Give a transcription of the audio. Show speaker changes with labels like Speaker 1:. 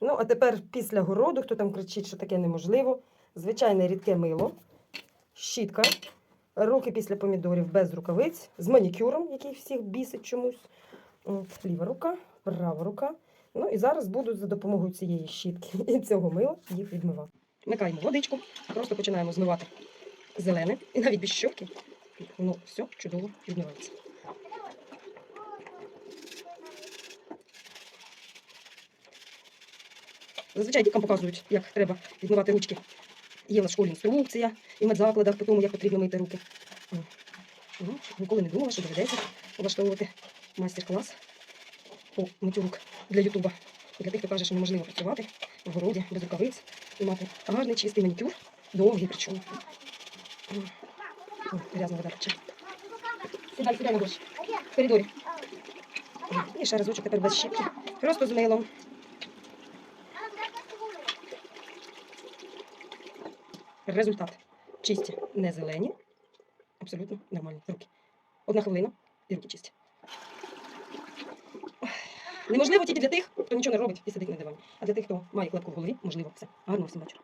Speaker 1: Ну, а тепер після городу, хто там кричить, що таке неможливо. Звичайне рідке мило, щітка, руки після помідорів без рукавиць, з манікюром, який всіх бісить чомусь. От, ліва рука, права рука. Ну і зараз буду за допомогою цієї щітки і цього мила їх відмивати. Вмикаємо водичку, просто починаємо змивати зелене і навіть без щотки. Воно все чудово відмивається. Зазвичай діткам показують, як треба відмивати ручки. Є в школі інструкція і в медзакладах по тому, як потрібно мити руки. Ну, ніколи не думала, що доведеться влаштовувати майстер-клас по миттю рук для Ютуба. Для тих, хто каже, що неможливо працювати в городі без рукавиць і мати гарний чистий манікюр, довгий причому. Грязна вода тече. Сідай, сідай на борщ. В коридорі. І ще разочок тепер без щітки. Просто з милом. Результат. Чисті, не зелені. Абсолютно нормальні руки. Одна хвилина і руки чисті. Неможливо тільки для тих, хто нічого не робить і сидить на дивані. А для тих, хто має клепку в голові, можливо все. Гарного всім вечора.